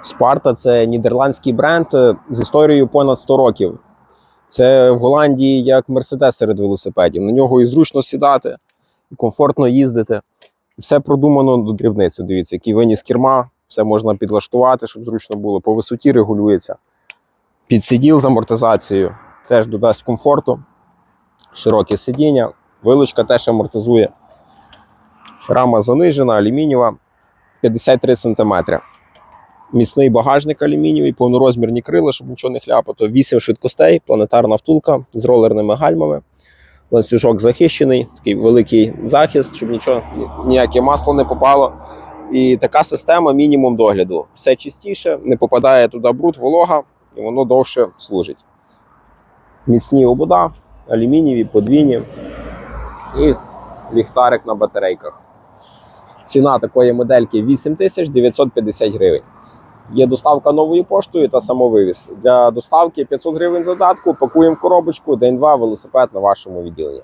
Спарта це нідерландський бренд е, з історією понад 100 років. Це в Голландії як Мерседес серед велосипедів. На нього і зручно сідати, і комфортно їздити. Все продумано до дрібниці. Дивіться, який виніс керма, все можна підлаштувати, щоб зручно було. По висоті регулюється. Підсиділ з амортизацією теж додасть комфорту. Широке сидіння, вилучка теж амортизує. Рама занижена, алюмінієва, 53 см. Міцний багажник алюмінієвий, повнорозмірні крила, щоб нічого не хляпато. 8 швидкостей, планетарна втулка з ролерними гальмами. Ланцюжок захищений, такий великий захист, щоб нічого, ніяке масло не попало. І така система мінімум догляду. Все чистіше, не попадає туди бруд, волога, і воно довше служить. Міцні обода, алюмінієві, подвійні і ліхтарик на батарейках. Ціна такої модельки 8950 гривень. Є доставка новою поштою та самовивіз. Для доставки 500 гривень задатку, пакуємо коробочку, день-два велосипед на вашому відділенні.